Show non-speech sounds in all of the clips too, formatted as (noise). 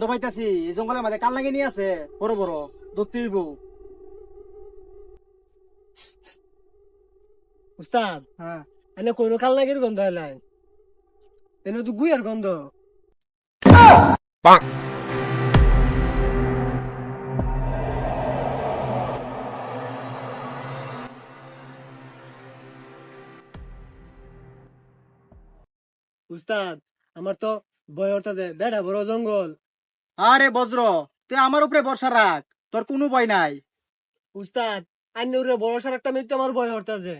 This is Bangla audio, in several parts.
গন্ধ পাইতাছি এই জঙ্গলের মাঝে কাল লাগে নিয়ে আছে। বড় বড় ধরতে হইব। উস্তাদ হ্যাঁ। এনে কোনো কাল নাগির গন্ধ এলাই। এনে তো গুইয়ার গন্ধ। উস্তাদ আমার তো ভয় হঠাতে বেড়া বড় জঙ্গল। আরে বজ্র তুই আমার উপরে বর্ষা রাখ তোর কোনো ভয় নাই। উস্তাদ আইনের ভরসা রাখতাম এই তো আমার ভয় হঠাছে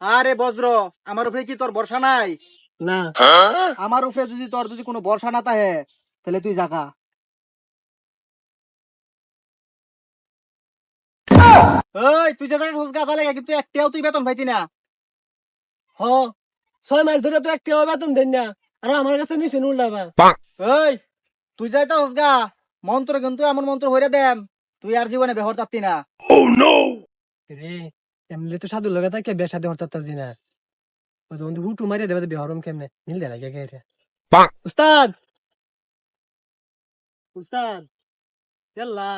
আরে বজ্র আমার উপরে কি তোর ভরসা নাই? না। আমার উপরে যদি তোর যদি কোনো ভরসা না থাকে তাহলে তুই জাগা। ওই তুই যে জায়গায় গাছা লেগে কিন্তু একটাও তুই বেতন পাইতি না। হ ছয় মাস ধরে তো একটা বেতন দেন না। আর আমার কাছে নিচে উল্টাবা ওই তুই যাইতা হসগা মন্ত্র কিন্তু এমন মন্ত্র হইরে দেম তুই আর জীবনে বেহর চাপতি না। রে এমনি তো সাধু লগা থাকে বিয়ের সাথে হঠাৎ তাজি না। ওই তো হুটু মারিয়ে দেবে বেহরম কেমনে? মিল দে লাগে গে উস্তাদ! উস্তাদ! ইয়াল্লা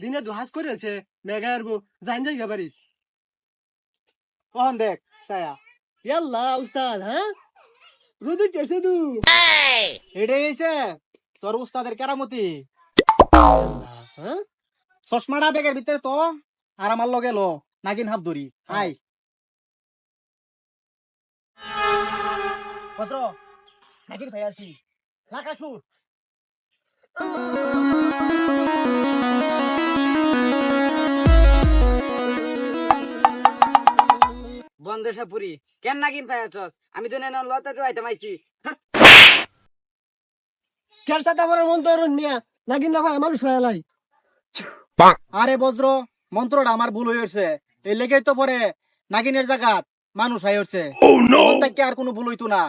দিনে দুহাস করেছে মেঘা আরবো জান যাই বাড়ি। কখন দেখ ছায়া। ইয়াল্লা উস্তাদ হ্যাঁ? রোদে কেসে দু। এটাই হয়েছে তোর উস্তাদের কেরামতি হ্যাঁ? চশমাটা বেগের ভিতরে তো আর আমার লগে লো নাগিন হাফ ধরি আই বজ্র নাগিন ভাই আছি। লাগা সুর বন্ধেশা পুরি কেন নাগিন পাইছস আমি তো নেন লতা টুয়াইতে মাইছি মন অরুণ মিয়া নাগিন না ভাই মানুষ ভাই আরে বজ্র মন্ত্রটা আমার ভুল হয়েছে এই লেগেই তো পরে নাগিনের জায়গাত মানুষ হয়ে উঠছে তখন আর কোনো ভুল হইতো না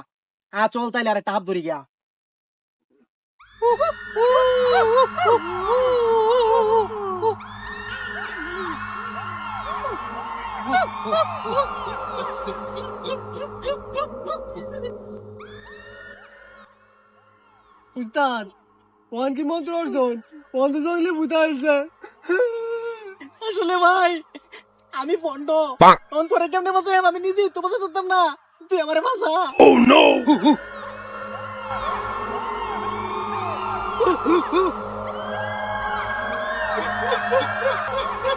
আ চল তাইলে আর হাফ ধরি গিয়া উস্তাদ ওয়ান কি মন্ত্র অর্জন? ওয়ান তো জঙ্গলে বুঝা হয়েছে। আসলে ভাই আমি পন্ড অন্তরে কেমনে বাঁচে আমি নিজেই তো বাঁচে ধরতাম না। তুই আমারে বাঁচা। (laughs)